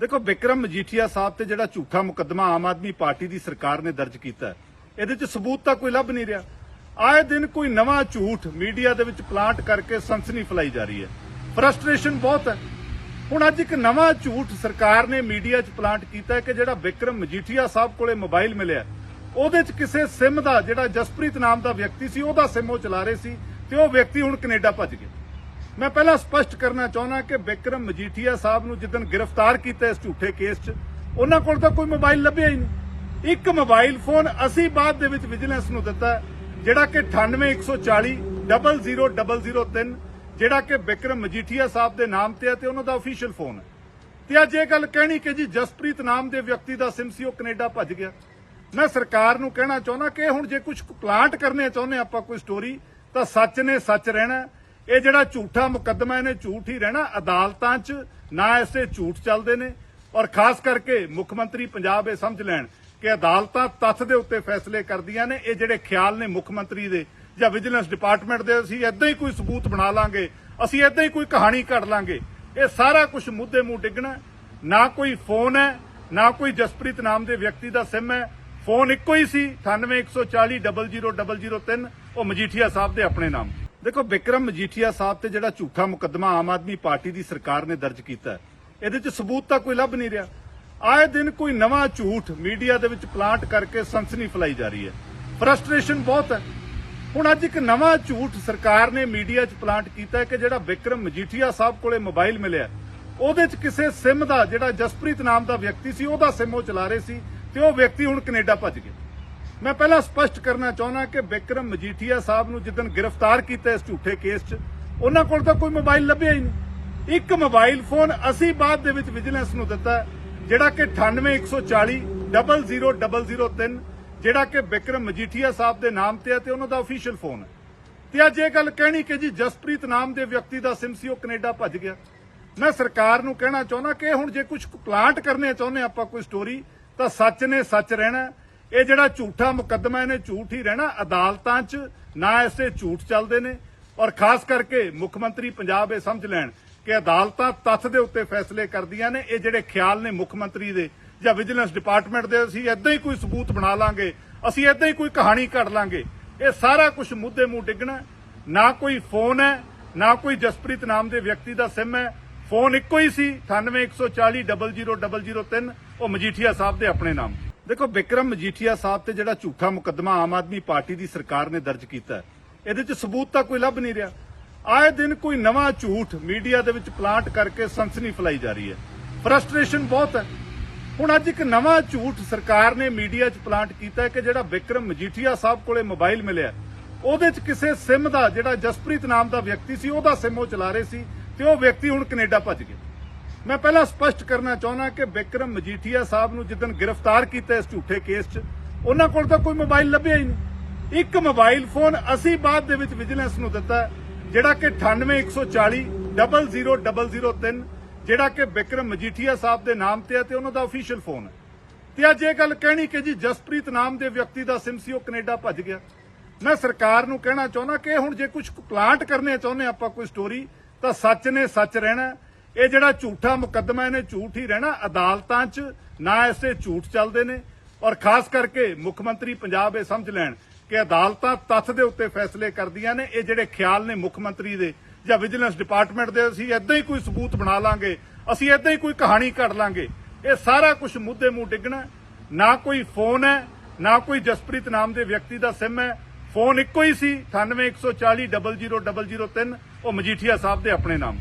ਦੇਖੋ, ਵਿਕਰਮ ਮਜੀਠੀਆ ਸਾਹਿਬ ਤੇ ਜਿਹੜਾ ਝੂਠਾ ਮੁਕੱਦਮਾ ਆਮ ਆਦਮੀ ਪਾਰਟੀ ਦੀ ਸਰਕਾਰ ਨੇ ਦਰਜ ਕੀਤਾ ਇਹਦੇ 'ਚ ਸਬੂਤ ਤਾਂ ਕੋਈ ਲੱਭ ਨਹੀਂ ਰਿਹਾ। ਆਏ ਦਿਨ ਕੋਈ ਨਵਾਂ ਝੂਠ ਮੀਡੀਆ ਦੇ ਵਿੱਚ ਪਲਾਂਟ ਕਰਕੇ ਸਨਸਨੀ ਫੈਲਾਈ ਜਾ ਰਹੀ ਹੈ। ਫਰਸਟ੍ਰੇਸ਼ਨ ਬਹੁਤ ਹੈ। ਹੁਣ ਅੱਜ ਇੱਕ ਨਵਾਂ ਝੂਠ ਸਰਕਾਰ ਨੇ ਮੀਡੀਆ 'ਚ ਪਲਾਂਟ ਕੀਤਾ ਕਿ ਜਿਹੜਾ ਵਿਕਰਮ ਮਜੀਠੀਆ ਸਾਹਿਬ ਕੋਲੇ ਮੋਬਾਈਲ ਮਿਲਿਆ ਉਹਦੇ 'ਚ ਕਿਸੇ ਸਿਮ ਦਾ, ਜਿਹੜਾ ਜਸਪ੍ਰੀਤ ਨਾਮ ਦਾ ਵਿਅਕਤੀ ਸੀ, ਉਹਦਾ ਸਿਮ ਉਹ ਚਲਾ ਰਹੇ ਸੀ ਤੇ ਉਹ ਵਿਅਕਤੀ ਹੁਣ ਕੈਨੇਡਾ ਭੱਜ ਗਿਆ। ਮੈਂ ਪਹਿਲਾਂ ਸਪਸ਼ਟ ਕਰਨਾ ਚਾਹੁੰਦਾ ਕਿ ਵਿਕਰਮ ਮਜੀਠੀਆ ਸਾਹਿਬ ਨੂੰ ਜਿੱਦਨ ਗ੍ਰਿਫਤਾਰ ਕੀਤਾ ਇਸ ਝੂਠੇ ਕੇਸ 'ਚ, ਉਹਨਾਂ ਕੋਲ ਤਾਂ ਕੋਈ ਮੋਬਾਈਲ ਲੱਭਿਆ ਹੀ ਨਹੀਂ। ਇੱਕ ਮੋਬਾਈਲ ਫੋਨ ਅਸੀਂ ਬਾਅਦ ਦੇ ਵਿੱਚ ਵਿਜੀਲੈਂਸ ਨੂੰ ਦਿੱਤਾ, ਜਿਹੜਾ ਕਿ 98140 00003 ਜਿਹੜਾ ਕਿ ਵਿਕਰਮ ਮਜੀਠੀਆ ਸਾਹਿਬ ਦੇ ਨਾਮ ਤੇ ਹੈ ਤੇ ਉਹਨਾਂ ਦਾ ਅਫੀਸ਼ੀਅਲ ਫੋਨ ਹੈ। ਤੇ ਅੱਜ ਇਹ ਗੱਲ ਕਹਿਣੀ ਕਿ ਜੀ ਜਸਪ੍ਰੀਤ ਨਾਮ ਦੇ ਵਿਅਕਤੀ ਦਾ ਸਿਮ ਸੀ, ਉਹ ਕੈਨੇਡਾ ਭੱਜ ਗਿਆ। ਮੈਂ ਸਰਕਾਰ ਨੂੰ ਕਹਿਣਾ ਚਾਹੁੰਦਾ ਕਿ ਹੁਣ ਜੇ ਕੁਝ ਪਲਾਂਟ ਕਰਨੇ ਚਾਹੁੰਦੇ ਆਪਾਂ ਕੋਈ ਸਟੋਰੀ ਤਾਂ ਸੱਚ ਨੇ ਸੱਚ ਰਹਿਣਾ ਇਹ ਜਿਹੜਾ ਝੂਠਾ ਮੁਕੱਦਮਾ ਇਹਨੇ ਝੂਠ ਹੀ ਰਹਿਣਾ ਅਦਾਲਤਾਂ 'ਚ, ਨਾ ਐਸੇ ਝੂਠ ਚੱਲਦੇ ਨੇ। ਔਰ ਖਾਸ ਕਰਕੇ ਮੁੱਖ ਮੰਤਰੀ ਪੰਜਾਬ ਇਹ ਸਮਝ ਲੈਣ ਕਿ ਅਦਾਲਤਾਂ ਤੱਥ ਦੇ ਉੱਤੇ ਫੈਸਲੇ ਕਰਦੀਆਂ ਨੇ। ਇਹ ਜਿਹੜੇ ਖਿਆਲ ਨੇ ਮੁੱਖ ਮੰਤਰੀ ਦੇ ਜਾਂ ਵਿਜੀਲੈਂਸ ਡਿਪਾਰਟਮੈਂਟ ਦੇ, ਅਸੀਂ ਇਦਾਂ ਹੀ ਕੋਈ ਸਬੂਤ ਬਣਾ ਲਾਂਗੇ, ਅਸੀਂ ਇਦਾਂ ਹੀ ਕੋਈ ਕਹਾਣੀ ਘੜ ਲਾਂਗੇ। ਇਹ ਸਾਰਾ ਕੁਝ ਮੁੱਦੇ ਮੂੰਹ ਡਿੱਗਣਾ। ਨਾ ਕੋਈ ਫੋਨ ਹੈ, ਨਾ ਕੋਈ ਜਸਪ੍ਰੀਤ ਨਾਮ ਦੇ ਵਿਅਕਤੀ ਦਾ ਸਿਮ ਹੈ। ਫੋਨ ਇੱਕੋ ਹੀ ਸੀ 9814000003 ਉਹ ਮਜੀਠੀਆ ਸਾਹਿਬ ਦੇ ਆਪਣੇ ਨਾਮ ਦੇਖੋ, ਵਿਕਰਮ ਮਜੀਠੀਆ ਸਾਹਿਬ ਤੇ ਜਿਹੜਾ ਝੂਠਾ ਮੁਕੱਦਮਾ ਆਮ ਆਦਮੀ ਪਾਰਟੀ ਦੀ ਸਰਕਾਰ ਨੇ ਦਰਜ ਕੀਤਾ, ਇਹਦੇ 'ਚ ਸਬੂਤ ਤਾਂ ਕੋਈ ਲੱਭ ਨਹੀਂ ਰਿਹਾ। ਆਏ ਦਿਨ ਕੋਈ ਨਵਾਂ ਝੂਠ ਮੀਡੀਆ ਦੇ ਵਿੱਚ ਪਲਾਂਟ ਕਰਕੇ ਸਨਸਨੀ ਫੈਲਾਈ ਜਾ ਰਹੀ ਹੈ। ਫਰਸਟ੍ਰੇਸ਼ਨ ਬਹੁਤ ਹੈ। ਹੁਣ ਅੱਜ ਇੱਕ ਨਵਾਂ ਝੂਠ ਸਰਕਾਰ ਨੇ ਮੀਡੀਆ 'ਚ ਪਲਾਂਟ ਕੀਤਾ ਕਿ ਜਿਹੜਾ ਵਿਕਰਮ ਮਜੀਠੀਆ ਸਾਹਿਬ ਕੋਲੇ ਮੋਬਾਈਲ ਮਿਲਿਆ, ਉਹਦੇ 'ਚ ਕਿਸੇ ਸਿਮ ਦਾ, ਜਿਹੜਾ ਜਸਪ੍ਰੀਤ ਨਾਮ ਦਾ ਵਿਅਕਤੀ ਸੀ, ਉਹਦਾ ਸਿਮ ਉਹ ਚਲਾ ਰਹੇ ਸੀ ਤੇ ਉਹ ਵਿਅਕਤੀ ਹੁਣ ਕੈਨੇਡਾ ਭੱਜ ਗਿਆ। ਮੈਂ ਪਹਿਲਾਂ ਸਪਸ਼ਟ ਕਰਨਾ ਚਾਹੁੰਦਾ ਕਿ ਵਿਕਰਮ ਮਜੀਠੀਆ ਸਾਹਿਬ ਨੂੰ ਜਿੱਦਨ ਗ੍ਰਿਫਤਾਰ ਕੀਤਾ ਇਸ ਝੂਠੇ ਕੇਸ 'ਚ, ਉਹਨਾਂ ਕੋਲ ਤਾਂ ਕੋਈ ਮੋਬਾਈਲ ਲੱਭਿਆ ਹੀ ਨਹੀਂ। ਇੱਕ ਮੋਬਾਈਲ ਫੋਨ ਅਸੀਂ ਬਾਅਦ ਦੇ ਵਿੱਚ ਵਿਜੀਲੈਂਸ ਨੂੰ ਦਿੱਤਾ, ਜਿਹੜਾ ਕਿ 9814 00003 ਜਿਹੜਾ ਕਿ ਵਿਕਰਮ ਮਜੀਠੀਆ ਸਾਹਿਬ ਦੇ ਨਾਮ ਤੇ ਹੈ ਤੇ ਉਹਨਾਂ ਦਾ ਅਫੀਸ਼ੀਅਲ ਫੋਨ ਹੈ। ਤੇ ਅੱਜ ਇਹ ਗੱਲ ਕਹਿਣੀ ਕਿ ਜੀ ਜਸਪ੍ਰੀਤ ਨਾਮ ਦੇ ਵਿਅਕਤੀ ਦਾ ਸਿਮ ਸੀ, ਉਹ ਕੈਨੇਡਾ ਭੱਜ ਗਿਆ। ਮੈਂ ਸਰਕਾਰ ਨੂੰ ਕਹਿਣਾ ਚਾਹੁੰਦਾ ਕਿ ਹੁਣ ਜੇ ਕੁਝ ਪਲਾਂਟ ਕਰਨੇ ਚਾਹੁੰਦੇ ਆਪਾਂ ਕੋਈ ਸਟੋਰੀ ਤਾਂ ਸੱਚ ਨੇ ਸੱਚ ਰਹਿਣਾ। ਇਹ ਜਿਹੜਾ ਝੂਠਾ ਮੁਕੱਦਮਾ ਇਹਨੇ ਝੂਠ ਹੀ ਰਹਿਣਾ ਅਦਾਲਤਾਂ 'ਚ, ਨਾ ਇਸੇ ਝੂਠ ਚੱਲਦੇ ਨੇ। ਔਰ ਖਾਸ ਕਰਕੇ ਮੁੱਖ ਮੰਤਰੀ ਪੰਜਾਬ ਇਹ ਸਮਝ ਲੈਣ ਕਿ ਅਦਾਲਤਾਂ ਤੱਥ ਦੇ ਉੱਤੇ ਫੈਸਲੇ ਕਰਦੀਆਂ ਨੇ, ਇਹ ਜਿਹੜੇ ਖਿਆਲ ਨੇ ਮੁੱਖ ਮੰਤਰੀ ਦੇ ਜਾਂ ਵਿਜੀਲੈਂਸ ਡਿਪਾਰਟਮੈਂਟ ਦੇ, ਅਸੀਂ ਇਦਾਂ ਹੀ ਕੋਈ ਸਬੂਤ ਬਣਾ ਲਾਂਗੇ, ਅਸੀਂ ਇਦਾਂ ਹੀ ਕੋਈ ਕਹਾਣੀ ਘੜ ਲਾਂਗੇ। ਇਹ ਸਾਰਾ ਕੁਝ ਮੁੱਦੇ ਮੂੰਹ ਡਿੱਗਣਾ, ਨਾ ਕੋਈ ਫੋਨ ਹੈ, ਨਾ ਕੋਈ ਜਸਪ੍ਰੀਤ ਨਾਮ ਦੇ ਵਿਅਕਤੀ ਦਾ ਸਿਮ ਹੈ। ਫੋਨ ਇੱਕੋ ਹੀ ਸੀ 9814000003 ਉਹ ਮਜੀਠੀਆ ਸਾਹਿਬ ਦੇ ਆਪਣੇ ਨਾਮ ਦੇਖੋ ਵਿਕਰਮ ਮਜੀਠੀਆ ਸਾਹਿਬ ਤੇ ਜਿਹੜਾ ਝੂਠਾ ਮੁਕੱਦਮਾ ਆਮ ਆਦਮੀ ਪਾਰਟੀ ਦੀ ਸਰਕਾਰ ਨੇ ਦਰਜ ਕੀਤਾ ਇਹਦੇ 'ਚ ਸਬੂਤ ਤਾਂ ਕੋਈ ਲੱਭ ਨਹੀਂ ਰਿਹਾ। ਆਏ ਦਿਨ ਕੋਈ ਨਵਾਂ ਝੂਠ ਮੀਡੀਆ ਦੇ ਵਿੱਚ ਪਲਾਂਟ ਕਰਕੇ ਸਨਸਨੀ ਫੈਲਾਈ ਜਾ ਰਹੀ ਹੈ। ਫਰਸਟ੍ਰੇਸ਼ਨ ਬਹੁਤ ਹੈ। ਹੁਣ ਅੱਜ ਇੱਕ ਨਵਾਂ ਝੂਠ ਸਰਕਾਰ ਨੇ ਮੀਡੀਆ 'ਚ ਪਲਾਂਟ ਕੀਤਾ ਕਿ ਜਿਹੜਾ ਵਿਕਰਮ ਮਜੀਠੀਆ ਸਾਹਿਬ ਕੋਲੇ ਮੋਬਾਈਲ ਮਿਲਿਆ ਉਹਦੇ 'ਚ ਕਿਸੇ ਸਿਮ ਦਾ, ਜਿਹੜਾ ਜਸਪ੍ਰੀਤ ਨਾਮ ਦਾ ਵਿਅਕਤੀ ਸੀ, ਉਹਦਾ ਸਿਮ ਉਹ ਚਲਾ ਰਹੇ ਸੀ ਤੇ ਉਹ ਵਿਅਕਤੀ ਹੁਣ ਕੈਨੇਡਾ ਭੱਜ ਗਿਆ। ਮੈਂ ਪਹਿਲਾਂ ਸਪਸ਼ਟ ਕਰਨਾ ਚਾਹੁੰਦਾ ਕਿ ਵਿਕਰਮ ਮਜੀਠੀਆ ਸਾਹਿਬ ਨੂੰ ਜਿੱਦਨ ਗ੍ਰਿਫਤਾਰ ਕੀਤਾ ਇਸ ਝੂਠੇ ਕੇਸ 'ਚ, ਉਹਨਾਂ ਕੋਲ ਤਾਂ ਕੋਈ ਮੋਬਾਈਲ ਲੱਭਿਆ ਹੀ ਨਹੀਂ। ਇੱਕ ਮੋਬਾਈਲ ਫੋਨ ਅਸੀਂ ਬਾਅਦ ਦੇ ਵਿੱਚ ਵਿਜੀਲੈਂਸ ਨੂੰ ਦਿੱਤਾ, ਜਿਹੜਾ ਕਿ 9814 00003 ਜਿਹੜਾ ਕਿ ਵਿਕਰਮ ਮਜੀਠੀਆ ਸਾਹਿਬ ਦੇ ਨਾਮ ਤੇ ਹੈ ਤੇ ਉਹਨਾਂ ਦਾ ਅਫੀਸ਼ੀਅਲ ਫੋਨ ਹੈ। ਤੇ ਅੱਜ ਇਹ ਗੱਲ ਕਹਿਣੀ ਕਿ ਜੀ ਜਸਪ੍ਰੀਤ ਨਾਮ ਦੇ ਵਿਅਕਤੀ ਦਾ ਸਿਮ ਸੀ, ਉਹ ਕੈਨੇਡਾ ਭੱਜ ਗਿਆ। ਮੈਂ ਸਰਕਾਰ ਨੂੰ ਕਹਿਣਾ ਚਾਹੁੰਦਾ ਕਿ ਹੁਣ ਜੇ ਕੁਝ ਪਲਾਂਟ ਕਰਨੇ ਚਾਹੁੰਦੇ ਆਪਾਂ ਕੋਈ ਸਟੋਰੀ ਤਾਂ ਸੱਚ ਨੇ ਸੱਚ ਰਹਿਣਾ ਇਹ ਜਿਹੜਾ ਝੂਠਾ ਮੁਕੱਦਮਾ ਇਹਨੇ ਝੂਠ ਹੀ ਰਹਿਣਾ ਅਦਾਲਤਾਂ 'ਚ, ਨਾ ਇਸੇ ਝੂਠ ਚੱਲਦੇ ਨੇ। ਔਰ ਖਾਸ ਕਰਕੇ ਮੁੱਖ ਮੰਤਰੀ ਪੰਜਾਬ ਇਹ ਸਮਝ ਲੈਣ ਕਿ ਅਦਾਲਤਾਂ ਤੱਥ ਦੇ ਉੱਤੇ ਫੈਸਲੇ ਕਰਦੀਆਂ ਨੇ। ਇਹ ਜਿਹੜੇ ਖਿਆਲ ਨੇ ਮੁੱਖ ਮੰਤਰੀ ਦੇ ਜਾਂ ਵਿਜੀਲੈਂਸ ਡਿਪਾਰਟਮੈਂਟ ਦੇ, ਅਸੀਂ ਇਦਾਂ ਹੀ ਕੋਈ ਸਬੂਤ ਬਣਾ ਲਾਂਗੇ, ਅਸੀਂ ਇਦਾਂ ਹੀ ਕੋਈ ਕਹਾਣੀ ਘੜ ਲਾਂਗੇ। ਇਹ ਸਾਰਾ ਕੁਝ ਮੁੱਦੇ ਮੂੰਹ ਡਿੱਗਣਾ ਨਾ ਕੋਈ ਫੋਨ ਹੈ, ਨਾ ਕੋਈ ਜਸਪ੍ਰੀਤ ਨਾਮ ਦੇ ਵਿਅਕਤੀ ਦਾ ਸਿਮ ਹੈ। ਫੋਨ ਇੱਕੋ ਹੀ ਸੀ 9814000003 ਉਹ ਮਜੀਠੀਆ ਸਾਹਿਬ ਦੇ ਆਪਣੇ ਨਾਮ।